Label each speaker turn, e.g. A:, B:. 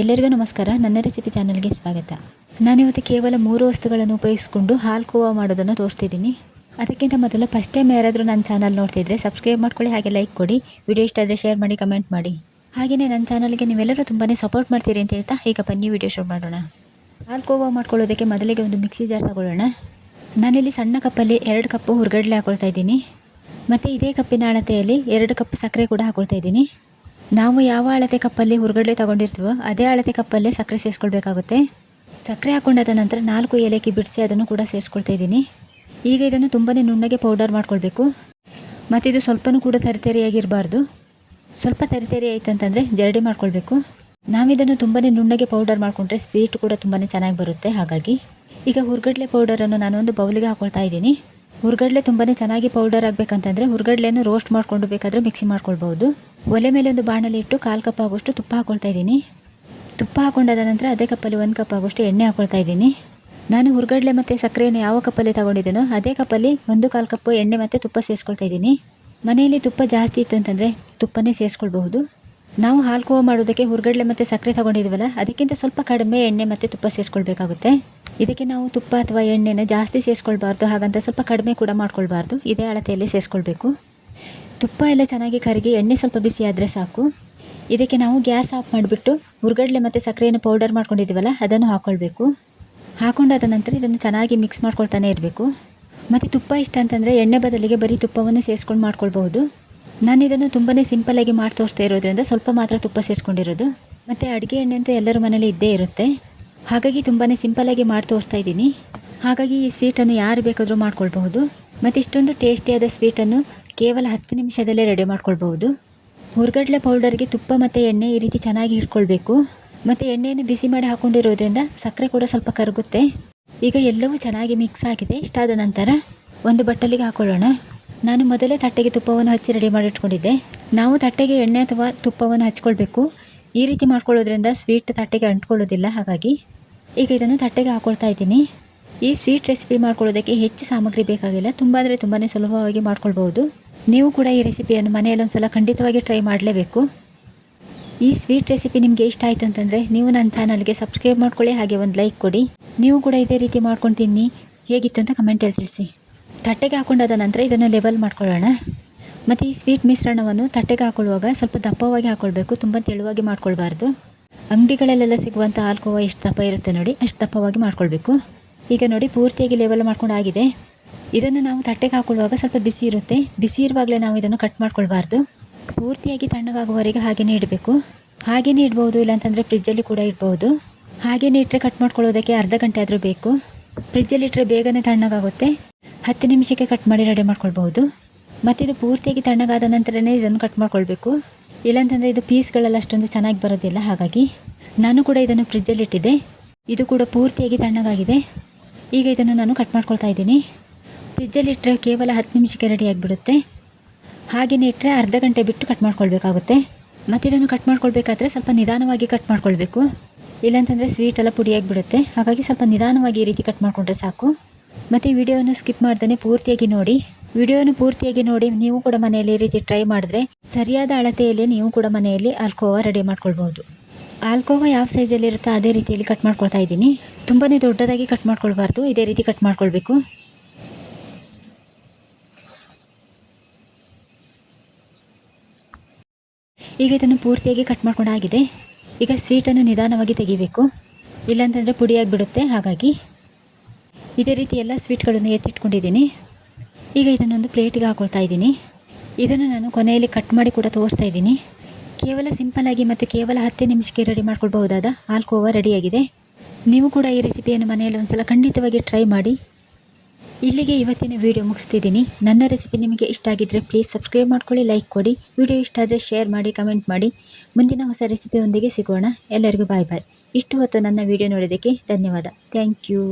A: ಎಲ್ಲರಿಗೂ ನಮಸ್ಕಾರ. ನನ್ನ ರೆಸಿಪಿ ಚಾನಲ್ಗೆ ಸ್ವಾಗತ. ನಾನಿವತ್ತು ಕೇವಲ ಮೂರು ವಸ್ತುಗಳನ್ನು ಉಪಯೋಗಿಸ್ಕೊಂಡು ಹಾಲು ಕೋವಾ ಮಾಡೋದನ್ನು ತೋರಿಸ್ತಿದ್ದೀನಿ. ಅದಕ್ಕಿಂತ ಮೊದಲು ಫಸ್ಟ್ ಟೈಮ್ ಯಾರಾದರೂ ನನ್ನ ಚಾನಲ್ ನೋಡ್ತಿದ್ರೆ ಸಬ್ಸ್ಕ್ರೈಬ್ ಮಾಡ್ಕೊಳ್ಳಿ, ಹಾಗೆ ಲೈಕ್ ಕೊಡಿ. ವಿಡಿಯೋ ಇಷ್ಟ ಆದರೆ ಶೇರ್ ಮಾಡಿ ಕಮೆಂಟ್ ಮಾಡಿ. ಹಾಗೆಯೇ ನನ್ನ ಚಾನಲ್ಗೆ ನೀವೆಲ್ಲರೂ ತುಂಬಾ ಸಪೋರ್ಟ್ ಮಾಡ್ತೀರಿ ಅಂತ ಹೇಳ್ತಾ ಈಗ ಬನ್ನಿ ವಿಡಿಯೋ ಶುರು ಮಾಡೋಣ. ಹಾಲು ಕೋವಾ ಮಾಡ್ಕೊಳ್ಳೋದಕ್ಕೆ ಮೊದಲಿಗೆ ಒಂದು ಮಿಕ್ಸಿ ಜಾರ್ ತಗೊಳ್ಳೋಣ. ನಾನಿಲ್ಲಿ ಸಣ್ಣ ಕಪ್ಪಲ್ಲಿ ಎರಡು ಕಪ್ಪು ಹುರ್ಗಡ್ಲೆ ಹಾಕೊಳ್ತಾ ಇದ್ದೀನಿ. ಮತ್ತು ಇದೇ ಕಪ್ಪಿನ ಅಳತೆಯಲ್ಲಿ ಎರಡು ಕಪ್ ಸಕ್ಕರೆ ಕೂಡ ಹಾಕೊಳ್ತಾ ಇದ್ದೀನಿ. ನಾವು ಯಾವ ಅಳತೆ ಕಪ್ಪಲ್ಲಿ ಹುರ್ಗಡ್ಲೆ ತಗೊಂಡಿರ್ತೀವೋ ಅದೇ ಅಳತೆ ಕಪ್ಪಲ್ಲೇ ಸಕ್ಕರೆ ಸೇರಿಸ್ಕೊಳ್ಬೇಕಾಗುತ್ತೆ. ಸಕ್ಕರೆ ಹಾಕೊಂಡಾದ ನಂತರ ನಾಲ್ಕು ಏಲಕ್ಕಿ ಬಿಡಿಸಿ ಅದನ್ನು ಕೂಡ ಸೇರಿಸ್ಕೊಳ್ತಾ ಇದ್ದೀನಿ. ಈಗ ಇದನ್ನು ತುಂಬಾ ನುಣ್ಣಗೆ ಪೌಡರ್ ಮಾಡ್ಕೊಳ್ಬೇಕು. ಮತ್ತು ಇದು ಸ್ವಲ್ಪನೂ ಕೂಡ ತರಿತರಿಯಾಗಿರಬಾರ್ದು. ಸ್ವಲ್ಪ ತರಿತರಿ ಆಯ್ತು ಅಂತಂದರೆ ಜರಡಿ ಮಾಡ್ಕೊಳ್ಬೇಕು. ನಾವಿದನ್ನು ತುಂಬಾ ನುಣ್ಣಗೆ ಪೌಡರ್ ಮಾಡಿಕೊಂಡ್ರೆ ಸ್ವೀಟ್ ಕೂಡ ತುಂಬಾ ಚೆನ್ನಾಗಿ ಬರುತ್ತೆ ಹಾಗಾಗಿ. ಈಗ ಹುರ್ಗಡ್ಲೆ ಪೌಡರನ್ನು ನಾನು ಒಂದು ಬೌಲಿಗೆ ಹಾಕೊಳ್ತಾ ಇದ್ದೀನಿ. ಹುರ್ಗಡ್ಲೆ ತುಂಬಾ ಚೆನ್ನಾಗಿ ಪೌಡರ್ ಆಗಬೇಕಂತಂದರೆ ಹುರ್ಗಡ್ಲೆಯನ್ನು ರೋಸ್ಟ್ ಮಾಡಿಕೊಂಡು ಬೇಕಾದರೆ ಮಿಕ್ಸಿ ಮಾಡ್ಕೊಳ್ಬೋದು ಒಲೆ ಮೇಲೆ ಒಂದು ಬಾಣಲಿ ಇಟ್ಟು ಕಾಲು ಕಪ್ ಆಗೋಷ್ಟು ತುಪ್ಪ ಹಾಕೊಳ್ತಾ ಇದ್ದೀನಿ. ತುಪ್ಪ ಹಾಕೊಂಡಾದ ನಂತರ ಅದೇ ಕಪ್ಪಲ್ಲಿ ಒಂದು ಕಪ್ ಆಗೋಷ್ಟು ಎಣ್ಣೆ ಹಾಕ್ಕೊಳ್ತಾ ಇದ್ದೀನಿ. ನಾನು ಹುರ್ಗಡ್ಲೆ ಮತ್ತು ಸಕ್ಕರೆಯನ್ನು ಯಾವ ಕಪ್ಪಲ್ಲಿ ತಗೊಂಡಿದ್ದೀನೋ ಅದೇ ಕಪ್ಪಲ್ಲಿ ಒಂದು ಕಾಲು ಕಪ್ಪು ಎಣ್ಣೆ ಮತ್ತು ತುಪ್ಪ ಸೇರಿಸ್ಕೊಳ್ತಾ ಇದ್ದೀನಿ. ಮನೆಯಲ್ಲಿ ತುಪ್ಪ ಜಾಸ್ತಿ ಇತ್ತು ಅಂತಂದರೆ ತುಪ್ಪನೇ ಸೇರಿಸ್ಕೊಳ್ಬಹುದು. ನಾವು ಹಾಲು ಕೋವ ಮಾಡೋದಕ್ಕೆ ಹುರ್ಗಡ್ಲೆ ಮತ್ತು ಸಕ್ಕರೆ ತೊಗೊಂಡಿದ್ವಲ್ಲ, ಅದಕ್ಕಿಂತ ಸ್ವಲ್ಪ ಕಡಿಮೆ ಎಣ್ಣೆ ಮತ್ತು ತುಪ್ಪ ಸೇರಿಸ್ಕೊಳ್ಬೇಕಾಗುತ್ತೆ. ಇದಕ್ಕೆ ನಾವು ತುಪ್ಪ ಅಥವಾ ಎಣ್ಣೆನ ಜಾಸ್ತಿ ಸೇರಿಸ್ಕೊಳ್ಬಾರ್ದು, ಹಾಗಂತ ಸ್ವಲ್ಪ ಕಡಿಮೆ ಕೂಡ ಮಾಡ್ಕೊಳ್ಬಾರ್ದು, ಇದೇ ಅಳತೆಯಲ್ಲಿ ಸೇರಿಸ್ಕೊಳ್ಬೇಕು. ತುಪ್ಪ ಎಲ್ಲ ಚೆನ್ನಾಗಿ ಕರಗಿ ಎಣ್ಣೆ ಸ್ವಲ್ಪ ಬಿಸಿ ಆದರೆ ಸಾಕು. ಇದಕ್ಕೆ ನಾವು ಗ್ಯಾಸ್ ಆಫ್ ಮಾಡಿಬಿಟ್ಟು ಹುರ್ಗಡ್ಲೆ ಮತ್ತು ಸಕ್ಕರೆಯನ್ನು ಪೌಡರ್ ಮಾಡ್ಕೊಂಡಿದ್ದೀವಲ್ಲ, ಅದನ್ನು ಹಾಕ್ಕೊಳ್ಬೇಕು ಹಾಕೊಂಡಾದ ನಂತರ ಇದನ್ನು ಚೆನ್ನಾಗಿ ಮಿಕ್ಸ್ ಮಾಡ್ಕೊಳ್ತಾನೆ ಇರಬೇಕು. ಮತ್ತು ತುಪ್ಪ ಇಷ್ಟ ಅಂತಂದರೆ ಎಣ್ಣೆ ಬದಲಿಗೆ ಬರೀ ತುಪ್ಪವನ್ನು ಸೇರಿಸ್ಕೊಂಡು ಮಾಡ್ಕೊಳ್ಬಹುದು. ನಾನು ಇದನ್ನು ತುಂಬಾ ಸಿಂಪಲಾಗಿ ಮಾಡಿ ತೋರಿಸ್ತಾ ಇರೋದ್ರಿಂದ ಸ್ವಲ್ಪ ಮಾತ್ರ ತುಪ್ಪ ಸೇರಿಸ್ಕೊಂಡಿರೋದು. ಮತ್ತು ಅಡುಗೆ ಎಣ್ಣೆ ಅಂತೂ ಎಲ್ಲರ ಮನೇಲಿ ಇದ್ದೇ ಇರುತ್ತೆ. ಹಾಗಾಗಿ ತುಂಬಾ ಸಿಂಪಲಾಗಿ ಮಾಡಿ ತೋರಿಸ್ತಾ ಇದ್ದೀನಿ. ಹಾಗಾಗಿ ಈ ಸ್ವೀಟನ್ನು ಯಾರು ಬೇಕಾದರೂ ಮಾಡ್ಕೊಳ್ಬಹುದು. ಮತ್ತು ಇಷ್ಟೊಂದು ಟೇಸ್ಟಿಯಾದ ಸ್ವೀಟನ್ನು ಕೇವಲ ಹತ್ತು ನಿಮಿಷದಲ್ಲೇ ರೆಡಿ ಮಾಡ್ಕೊಳ್ಬಹುದು. ಹುರ್ಗಡ್ಲೆ ಪೌಡರ್ಗೆ ತುಪ್ಪ ಮತ್ತು ಎಣ್ಣೆ ಈ ರೀತಿ ಚೆನ್ನಾಗಿ ಇಟ್ಕೊಳ್ಬೇಕು. ಮತ್ತು ಎಣ್ಣೆಯನ್ನು ಬಿಸಿ ಮಾಡಿ ಹಾಕೊಂಡಿರೋದ್ರಿಂದ ಸಕ್ಕರೆ ಕೂಡ ಸ್ವಲ್ಪ ಕರಗುತ್ತೆ. ಈಗ ಎಲ್ಲವೂ ಚೆನ್ನಾಗಿ ಮಿಕ್ಸ್ ಆಗಿದೆ. ಇಷ್ಟಾದ ನಂತರ ಒಂದು ಬಟ್ಟಲಿಗೆ ಹಾಕೊಳ್ಳೋಣ. ನಾನು ಮೊದಲೇ ತಟ್ಟೆಗೆ ತುಪ್ಪವನ್ನು ಹಚ್ಚಿ ರೆಡಿ ಮಾಡಿ ಇಟ್ಕೊಂಡಿದ್ದೆ ನಾವು ತಟ್ಟೆಗೆ ಎಣ್ಣೆ ಅಥವಾ ತುಪ್ಪವನ್ನು ಹಚ್ಕೊಳ್ಬೇಕು. ಈ ರೀತಿ ಮಾಡ್ಕೊಳ್ಳೋದ್ರಿಂದ ಸ್ವೀಟ್ ತಟ್ಟೆಗೆ ಅಂಟ್ಕೊಳ್ಳೋದಿಲ್ಲ, ಹಾಗಾಗಿ. ಈಗ ಇದನ್ನು ತಟ್ಟೆಗೆ ಹಾಕ್ಕೊಳ್ತಾ ಇದ್ದೀನಿ. ಈ ಸ್ವೀಟ್ ರೆಸಿಪಿ ಮಾಡ್ಕೊಳ್ಳೋದಕ್ಕೆ ಹೆಚ್ಚು ಸಾಮಗ್ರಿ ಬೇಕಾಗಿಲ್ಲ. ತುಂಬ ಅಂದರೆ ತುಂಬಾ ಸುಲಭವಾಗಿ ಮಾಡ್ಕೊಳ್ಬೋದು ನೀವು ಕೂಡ ಈ ರೆಸಿಪಿಯನ್ನು ಮನೆಯಲ್ಲಿ ಒಂದು ಸಲ ಖಂಡಿತವಾಗಿ ಟ್ರೈ ಮಾಡಲೇಬೇಕು. ಈ ಸ್ವೀಟ್ ರೆಸಿಪಿ ನಿಮಗೆ ಇಷ್ಟ ಆಯಿತು ಅಂತಂದರೆ ನೀವು ನನ್ನ ಚಾನಲ್ಗೆ ಸಬ್ಸ್ಕ್ರೈಬ್ ಮಾಡ್ಕೊಳ್ಳಿ, ಹಾಗೆ ಒಂದು ಲೈಕ್ ಕೊಡಿ. ನೀವು ಕೂಡ ಇದೇ ರೀತಿ ಮಾಡ್ಕೊಂಡು ತಿನ್ನಿ. ಹೇಗಿತ್ತು ಅಂತ ಕಮೆಂಟಲ್ಲಿ ತಿಳಿಸಿ. ತಟ್ಟೆಗೆ ಹಾಕೊಂಡಾದ ನಂತರ ಇದನ್ನು ಲೆವೆಲ್ ಮಾಡ್ಕೊಳ್ಳೋಣ. ಮತ್ತು ಈ ಸ್ವೀಟ್ ಮಿಶ್ರಣವನ್ನು ತಟ್ಟೆಗೆ ಹಾಕೊಳ್ಳುವಾಗ ಸ್ವಲ್ಪ ದಪ್ಪವಾಗಿ ಹಾಕ್ಕೊಳ್ಬೇಕು ತುಂಬ ತೆಳುವಾಗಿ ಮಾಡ್ಕೊಳ್ಬಾರ್ದು. ಅಂಗಡಿಗಳಲ್ಲೆಲ್ಲ ಸಿಗುವಂಥ ಆಲ್ಕೋವಾ ಎಷ್ಟು ದಪ್ಪ ಇರುತ್ತೆ ನೋಡಿ, ಅಷ್ಟು ದಪ್ಪವಾಗಿ ಮಾಡ್ಕೊಳ್ಬೇಕು. ಈಗ ನೋಡಿ ಪೂರ್ತಿಯಾಗಿ ಲೆವೆಲ್ ಮಾಡ್ಕೊಂಡು ಆಗಿದೆ ಇದನ್ನು ನಾವು ತಟ್ಟೆಗೆ ಹಾಕೊಳ್ಳುವಾಗ ಸ್ವಲ್ಪ ಬಿಸಿ ಇರುತ್ತೆ. ಬಿಸಿ ಇರುವಾಗಲೇ ನಾವು ಇದನ್ನು ಕಟ್ ಮಾಡ್ಕೊಳ್ಬಾರ್ದು. ಪೂರ್ತಿಯಾಗಿ ತಣ್ಣಗಾಗುವವರೆಗೆ ಹಾಗೆಯೇ ಇಡಬೇಕು. ಹಾಗೆಯೇ ಇಡ್ಬೋದು, ಇಲ್ಲಾಂತಂದರೆ ಫ್ರಿಜ್ಜಲ್ಲಿ ಕೂಡ ಇಡ್ಬೋದು. ಹಾಗೆಯೇ ಇಟ್ಟರೆ ಕಟ್ ಮಾಡ್ಕೊಳ್ಳೋದಕ್ಕೆ ಅರ್ಧ ಗಂಟೆ ಆದರೂ ಬೇಕು. ಫ್ರಿಜ್ಜಲ್ಲಿ ಇಟ್ಟರೆ ಬೇಗನೆ ತಣ್ಣಗಾಗುತ್ತೆ. ಹತ್ತು ನಿಮಿಷಕ್ಕೆ ಕಟ್ ಮಾಡಿ ರೆಡಿ ಮಾಡ್ಕೊಳ್ಬೋದು ಮತ್ತು ಇದು ಪೂರ್ತಿಯಾಗಿ ತಣ್ಣಗಾದ ನಂತರನೇ ಇದನ್ನು ಕಟ್ ಮಾಡ್ಕೊಳ್ಬೇಕು. ಇಲ್ಲಾಂತಂದರೆ ಇದು ಪೀಸ್ಗಳೆಲ್ಲ ಅಷ್ಟೊಂದು ಚೆನ್ನಾಗಿ ಬರೋದಿಲ್ಲ, ಹಾಗಾಗಿ. ನಾನು ಕೂಡ ಇದನ್ನು ಫ್ರಿಜ್ಜಲ್ಲಿ ಇಟ್ಟಿದ್ದೆ. ಇದು ಕೂಡ ಪೂರ್ತಿಯಾಗಿ ತಣ್ಣಗಾಗಿದೆ. ಈಗ ಇದನ್ನು ನಾನು ಕಟ್ ಮಾಡ್ಕೊಳ್ತಾ ಇದ್ದೀನಿ. ಫ್ರಿಜ್ಜಲ್ಲಿ ಇಟ್ಟರೆ ಕೇವಲ ಹತ್ತು ನಿಮಿಷಕ್ಕೆ ರೆಡಿ ಆಗಿಬಿಡುತ್ತೆ. ಹಾಗೆಯೇ ಇಟ್ಟರೆ ಅರ್ಧ ಗಂಟೆ ಬಿಟ್ಟು ಕಟ್ ಮಾಡ್ಕೊಳ್ಬೇಕಾಗುತ್ತೆ. ಮತ್ತು ಇದನ್ನು ಕಟ್ ಮಾಡ್ಕೊಳ್ಬೇಕಾದ್ರೆ ಸ್ವಲ್ಪ ನಿಧಾನವಾಗಿ ಕಟ್ ಮಾಡ್ಕೊಳ್ಬೇಕು. ಇಲ್ಲಾಂತಂದರೆ ಸ್ವೀಟ್ ಎಲ್ಲ ಪುಡಿಯಾಗಿಬಿಡುತ್ತೆ ಹಾಗಾಗಿ ಸ್ವಲ್ಪ ನಿಧಾನವಾಗಿ ಈ ರೀತಿ ಕಟ್ ಮಾಡಿಕೊಂಡ್ರೆ ಸಾಕು. ಮತ್ತು ವಿಡಿಯೋನ ಸ್ಕಿಪ್ ಮಾಡ್ದೇ ಪೂರ್ತಿಯಾಗಿ ನೋಡಿ. ವಿಡಿಯೋವನ್ನು ಪೂರ್ತಿಯಾಗಿ ನೋಡಿ, ನೀವು ಕೂಡ ಮನೆಯಲ್ಲಿ ಈ ರೀತಿ ಟ್ರೈ ಮಾಡಿದ್ರೆ ಸರಿಯಾದ ಅಳತೆಯಲ್ಲಿ ನೀವು ಕೂಡ ಮನೆಯಲ್ಲಿ ಆಲ್ಕೋವಾ ರೆಡಿ ಮಾಡ್ಕೊಳ್ಬೋದು ಆಲ್ಕೋವಾ ಯಾವ ಸೈಜಲ್ಲಿ ಇರುತ್ತೋ ಅದೇ ರೀತಿಯಲ್ಲಿ ಕಟ್ ಮಾಡ್ಕೊಳ್ತಾ ಇದ್ದೀನಿ. ತುಂಬಾ ದೊಡ್ಡದಾಗಿ ಕಟ್ ಮಾಡ್ಕೊಳ್ಬಾರ್ದು. ಇದೇ ರೀತಿ ಕಟ್ ಮಾಡ್ಕೊಳ್ಬೇಕು. ಈಗ ಇದನ್ನು ಪೂರ್ತಿಯಾಗಿ ಕಟ್ ಮಾಡ್ಕೊಂಡಾಗಿದೆ ಈಗ ಸ್ವೀಟನ್ನು ನಿಧಾನವಾಗಿ ತೆಗಿಬೇಕು. ಇಲ್ಲಾಂತಂದರೆ ಪುಡಿಯಾಗಿಬಿಡುತ್ತೆ ಹಾಗಾಗಿ ಇದೇ ರೀತಿ ಎಲ್ಲ ಸ್ವೀಟ್ಗಳನ್ನು ಎತ್ತಿಟ್ಕೊಂಡಿದ್ದೀನಿ. ಈಗ ಇದನ್ನೊಂದು ಪ್ಲೇಟಿಗೆ ಹಾಕೊಳ್ತಾ ಇದ್ದೀನಿ. ಇದನ್ನು ನಾನು ಕೊನೆಯಲ್ಲಿ ಕಟ್ ಮಾಡಿ ಕೂಡ ತೋರಿಸ್ತಾ ಇದ್ದೀನಿ. ಕೇವಲ ಸಿಂಪಲ್ಲಾಗಿ ಮತ್ತು ಕೇವಲ ಹತ್ತೇ ನಿಮಿಷಕ್ಕೆ ರೆಡಿ ಮಾಡ್ಕೊಳ್ಬಹುದಾದ ಆಲ್ಕೋವಾ ರೆಡಿಯಾಗಿದೆ ನೀವು ಕೂಡ ಈ ರೆಸಿಪಿಯನ್ನು ಮನೆಯಲ್ಲಿ ಒಂದ್ಸಲ ಖಂಡಿತವಾಗಿ ಟ್ರೈ ಮಾಡಿ. ಇಲ್ಲಿಗೆ ಇವತ್ತಿನ ವಿಡಿಯೋ ಮುಗಿಸ್ತಿದ್ದೀನಿ. ನನ್ನ ರೆಸಿಪಿ ನಿಮಗೆ ಇಷ್ಟ ಆಗಿದ್ದರೆ ಪ್ಲೀಸ್ ಸಬ್ಸ್ಕ್ರೈಬ್ ಮಾಡ್ಕೊಳ್ಳಿ ಲೈಕ್ ಕೊಡಿ. ವಿಡಿಯೋ ಇಷ್ಟ ಆದರೆ ಶೇರ್ ಮಾಡಿ ಕಮೆಂಟ್ ಮಾಡಿ. ಮುಂದಿನ ಹೊಸ ರೆಸಿಪಿಯೊಂದಿಗೆ ಸಿಗೋಣ. ಎಲ್ಲರಿಗೂ ಬಾಯ್ ಬಾಯ್ ಇಷ್ಟು ಹೊತ್ತು ನನ್ನ ವಿಡಿಯೋ ನೋಡೋದಕ್ಕೆ ಧನ್ಯವಾದ. Thank you